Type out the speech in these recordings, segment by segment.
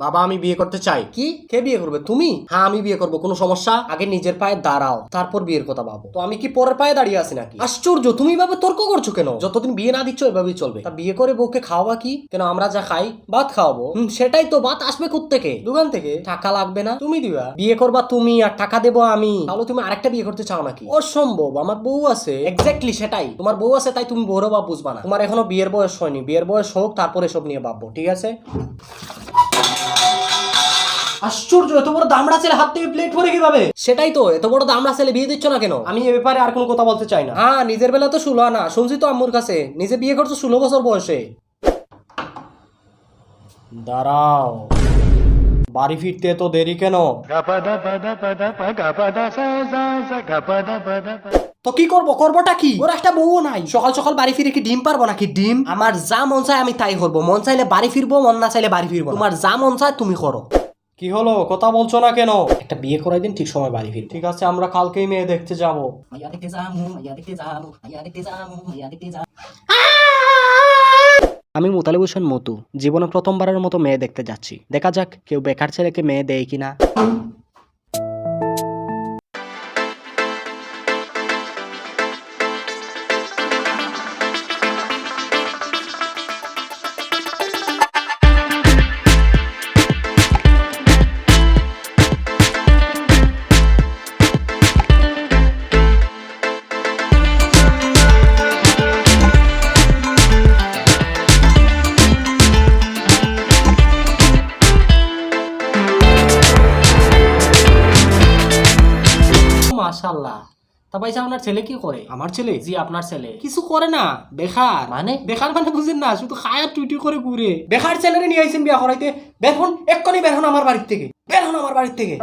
বাবা আমি বিয়ে করতে চাই। কি? কে বিয়ে করবে? তুমি? হ্যাঁ আমি বিয়ে করব কোনো সমস্যা? আগে নিজের পায়ে দাঁড়াও তারপর বিয়ের কথা ভাবো। তো আমি কি পরের পায়ে দাঁড়িয়ে আছি নাকি? আশ্চর্য তুমি এভাবে তর্ক করছ কেন? যতদিন বিয়ে না দিচ্ছ এভাবেই চলবে। তা বিয়ে করে বউকে খাওয়াবা কি? কেন আমরা যা খাই ভাত খাওয়াবো? হুম, সেটাই তো ভাত আসবে থেকে দোকান থেকে। টাকা লাগবে না? তুমি দিবা। বিয়ে করবা তুমি আর টাকা দেবো আমি। তাহলে তুমি আরেকটা বিয়ে করতে চাও নাকি? অসম্ভব আমার বউ আছে। এক্স্যাক্টলি সেটাই। তোমার বউ আছে তাই তুমি বউরও বা বুঝবা না। তোমার এখনও বিয়ের বয়স হয়নি। বিয়ের বয়স হোক তারপরে সব নিয়ে ভাববো ঠিক আছে? আশ্চর্য এত বড় দামড়া ছেলে হাত থেকে প্লেট পরে কীভাবে? সেটাই তো এত বড় দামড়া ছেলে বিয়ে দিচ্ছ না কেন? আমি এ ব্যাপারে আর কোনো কথা বলতে চাই না। হ্যাঁ নিজের বেলা তো ষোলো না শুনছি তো আম্মুর কাছে। নিজে বিয়ে করছ ষোলো বছর বয়সে। দাঁড়াও। বাড়ি ফিরতে তো দেরি কেন? তো কি করব? করবোটা কি? ওর একটা বউ নাই। সকাল সকাল বাড়ি ফিরে কি ডিম পারব নাকি ডিম? আমার যা মন চায় আমি তাই করব। মন চাইলে বাড়ি ফিরবো মন না চাইলে বাড়ি ফিরবো তোমার যা মন চায় তুমি করো। কি হলো? কথা বলছো না কেন? একটা বিয়ে করাই দিন ঠিক সময় বাড়ি ফিরবো। ঠিক আছে আমরা কালকেই মেয়ে দেখতে যাব। tezamu. আমি মুতালিব হোসেন মতু জীবনে প্রথমবারের মতো মেয়ে দেখতে যাচ্ছি। দেখা যাক কেউ বেকার ছেলেকে মেয়ে দেয় কিনা। মাশাল্লাহ তা আপনার ছেলে কি করে? আমার ছেলে? জি আপনার ছেলে। কিছু করে না বেকার মানে? বেকার মানে বুঝেন না শুধু খায় আর টুইটি করে ঘুরে। বেকার ছেলেরে নিয়ে আইছেন বিয়া করাইতে। বের হন এক্ষুনি বের হন আমার বাড়ির থেকে। বের হন আমার বাড়ির থেকে।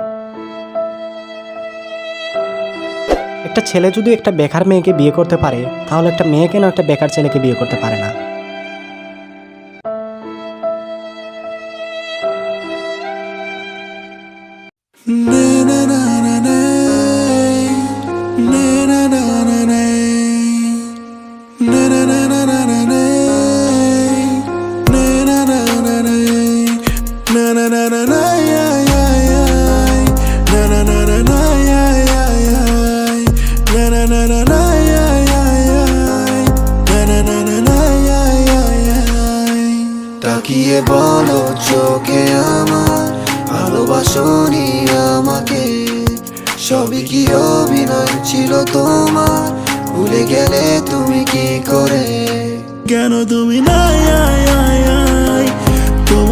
একটা ছেলে যদি একটা বেকার মেয়েকে বিয়ে করতে পারে তাহলে একটা মেয়ে কেন একটা বেকার ছেলেকে বিয়ে করতে পারে না? তাকিয়ে বলো চোখে আমার ভালোবাসনি আমাকে। সবই কি অভিনয় ছিল তোমার? ভুলে গেলে তুমি কি করে? কেন তুমি না